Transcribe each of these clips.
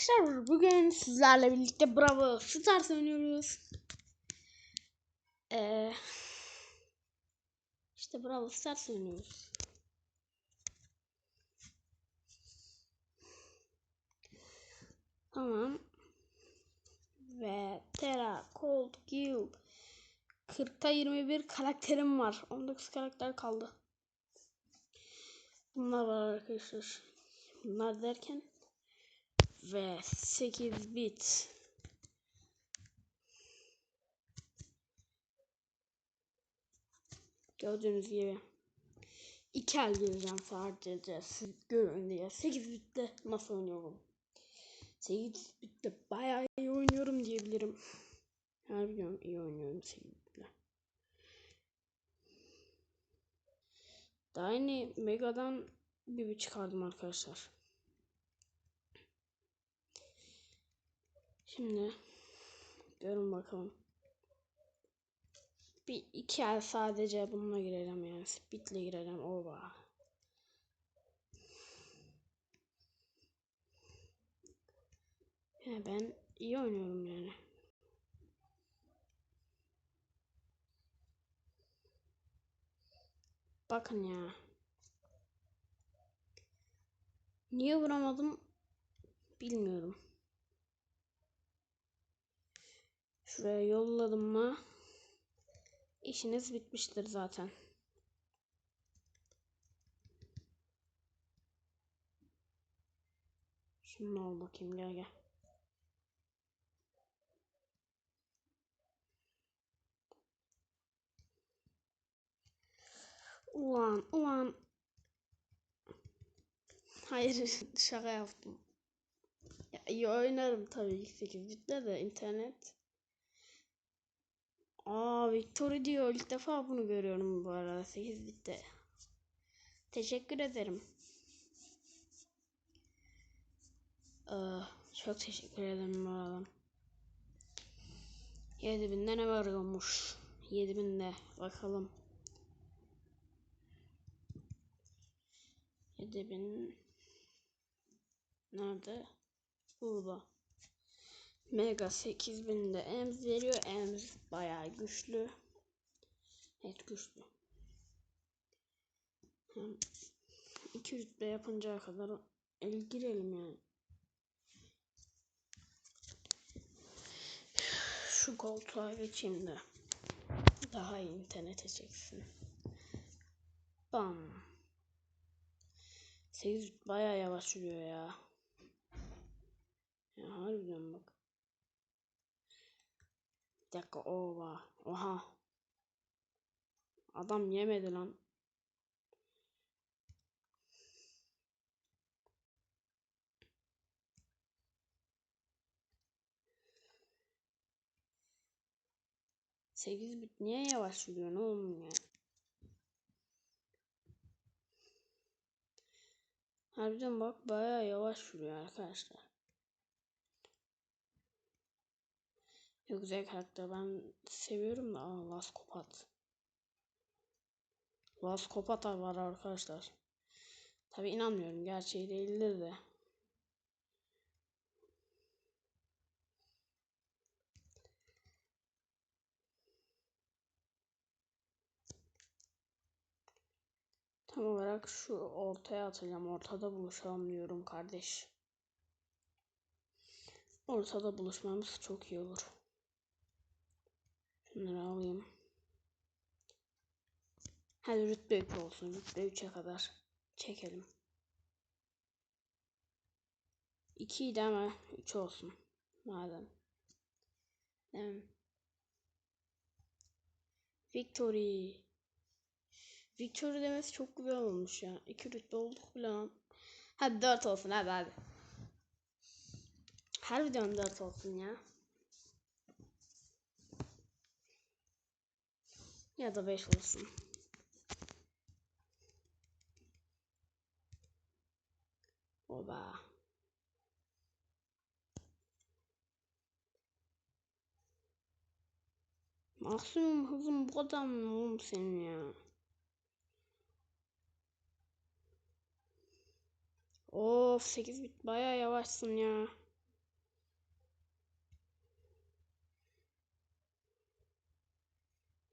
Arkadaşlar bugün sizlerle birlikte Bravo Stars oynuyoruz. Ee, işte Bravo Stars oynuyoruz. Tamam. Ve Terra, Cold, Gil. 40'ta 21 karakterim var. 19 karakter kaldı. Bunlar var arkadaşlar. Bunlar derken ve 8 bit. Gördüğünüz gibi iki el gireceğim sadece siz görün diye. 8 bitte nasıl oynuyorum. 8 bitte bayağı iyi oynuyorum diyebilirim. Harbiden iyi oynuyorum 8 bitle. Daha yeni Mega'dan bir çıkardım arkadaşlar Şimdi görün bakalım. Bir iki ay sadece bununla girelim yani. Speed'le girelim. Oba. Yani ben iyi oynuyorum yani. Bakın ya. Niye vuramadım bilmiyorum. Şuraya yolladım mı işiniz bitmiştir zaten. Şunu al bakayım gel gel. Ulan ulan. Hayır şaka yaptım. Ya, iyi oynarım tabii ki 8 bitle de internet. Aa Victory diyor. İlk defa bunu görüyorum bu arada 8 bitte. Teşekkür ederim. Ee, çok teşekkür ederim bu arada. 7000'de ne varıyormuş? 7000'de bakalım. 7000 nerede? Burada. Mega 8000'de Ems veriyor. Ems bayağı güçlü. Evet güçlü. Hem 2 rütbe yapıncaya kadar el girelim yani. Şu koltuğa geçeyim de daha iyi internete çeksin. Bam. 8 bayağı yavaş yürüyor ya. Ya harbiden bak. Bir dakika oha. Oha. Adam yemedi lan. Sekiz bit niye yavaş yürüyor ne oğlum ya? Harbiden bak bayağı yavaş yürüyor arkadaşlar. Çok güzel karakter. Ben seviyorum da. Aa, Last Kopat. Last Kopat var arkadaşlar. Tabi inanmıyorum. Gerçeği değildir de. Tam olarak şu ortaya atacağım. Ortada buluşalım diyorum kardeş. Ortada buluşmamız çok iyi olur. Şunları alayım. Hadi rütbe 3 olsun. Rütbe 3'e kadar çekelim. 2 idi ama 3 olsun. Madem. Değil? Victory. Victory demesi çok güzel olmuş ya. 2 rütbe olduk bile lan. Hadi 4 olsun hadi hadi. Her videonun 4 olsun ya. Ya da 5 olsun. Oba. Maksimum hızım bu kadar mı oğlum senin ya? Of 8 bit baya yavaşsın ya.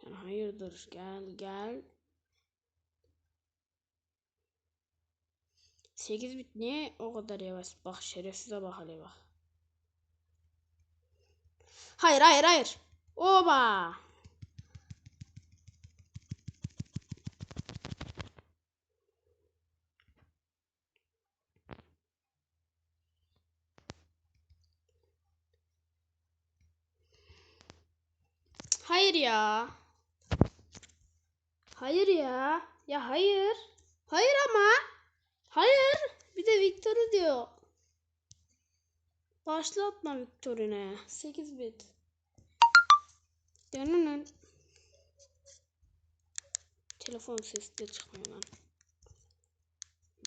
Sen hayırdır gel gel. 8 bit niye o kadar yavaş? Bak şerefsize bak hele bak. Hayır hayır hayır. Oba. Hayır ya. Hayır ya. Ya hayır. Hayır ama. Hayır. Bir de Victor'u diyor. Başlatma Victor'ine. 8 bit. Dönünün. Telefon sesi de çıkmıyor lan.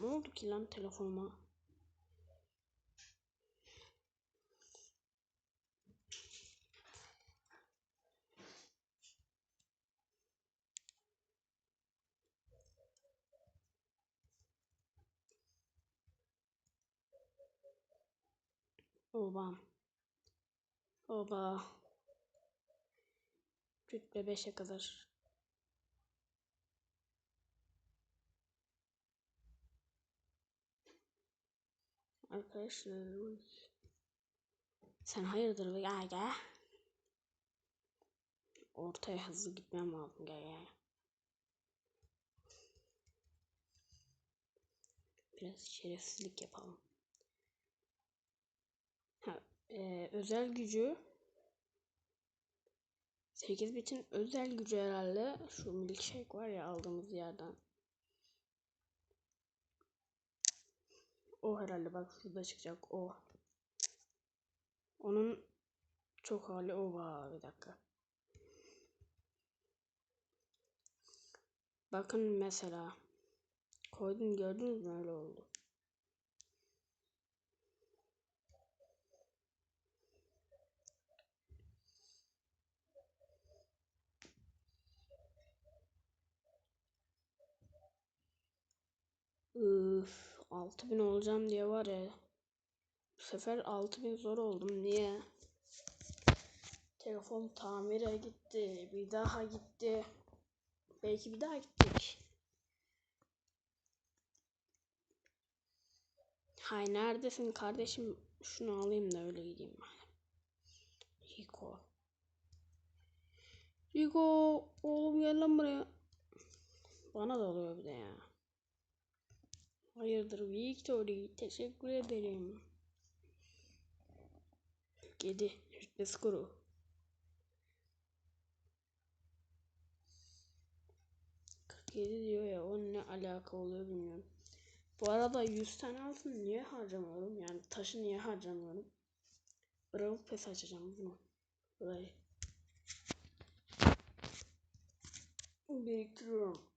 Ne oldu ki lan telefonuma? Oba. Oba. Rütbe 5'e kadar. Arkadaşlar. Sen hayırdır be gel gel. Ortaya hızlı gitmem lazım gel gel. Biraz şerefsizlik yapalım. E, özel gücü 8 bitin özel gücü herhalde şu milkshake var ya aldığımız yerden. O herhalde bak şurada çıkacak o. Onun çok hali o var bir dakika. Bakın mesela koydum gördünüz mü öyle oldu. Üf, 6000 olacağım diye var ya. Bu sefer 6000 zor oldum. Niye? Telefon tamire gitti. Bir daha gitti. Belki bir daha gidecek. Hay neredesin kardeşim? Şunu alayım da öyle gideyim ben. Rico. Rico oğlum gel lan buraya. Bana da oluyor bir de ya. Hayırdır Victory. Teşekkür ederim. Kedi. Rütbe skoru. Kedi diyor ya o ne alaka oluyor bilmiyorum. Bu arada 100 tane altın niye harcamıyorum? Yani taşı niye harcamıyorum? Bravo pes açacağım bunu. Burayı. Biriktiriyorum.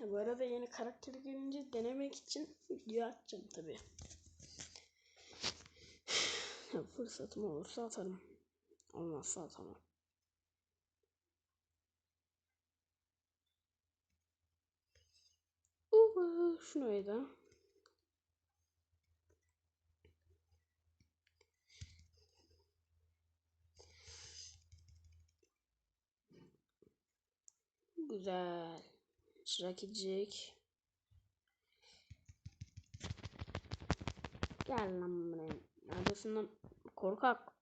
Bu arada yeni karakter gelince denemek için video atacağım tabi. Fırsatım olursa atarım. Olmazsa atamam. Uuu şunu da. Güzel. Çırak. Gel lan buraya. Neredesin? Korkak.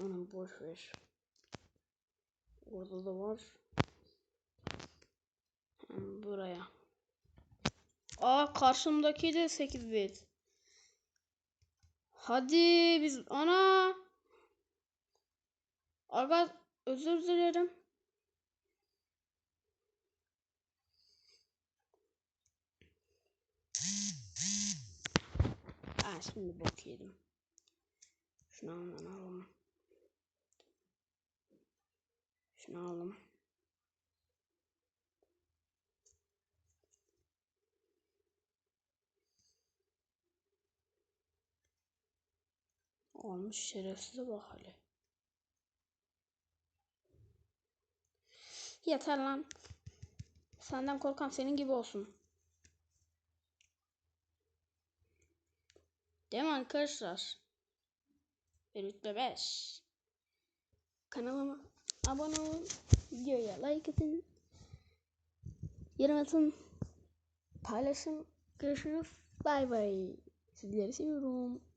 Onu boş ver. Orada da var. Buraya. Aa karşımdaki de 8 bit. Hadi biz ana. Aga özür dilerim. Aa şimdi bok yedim. Şunu alalım. Şunu alalım. Olmuş şerefsize bak hele. Yeter lan. Senden korkan senin gibi olsun. Değil mi arkadaşlar? Rütbe 5. Kanalıma abone olun. Videoya like atın. Yorum atın. Paylaşın. Görüşürüz. Bay bay. Sizleri seviyorum.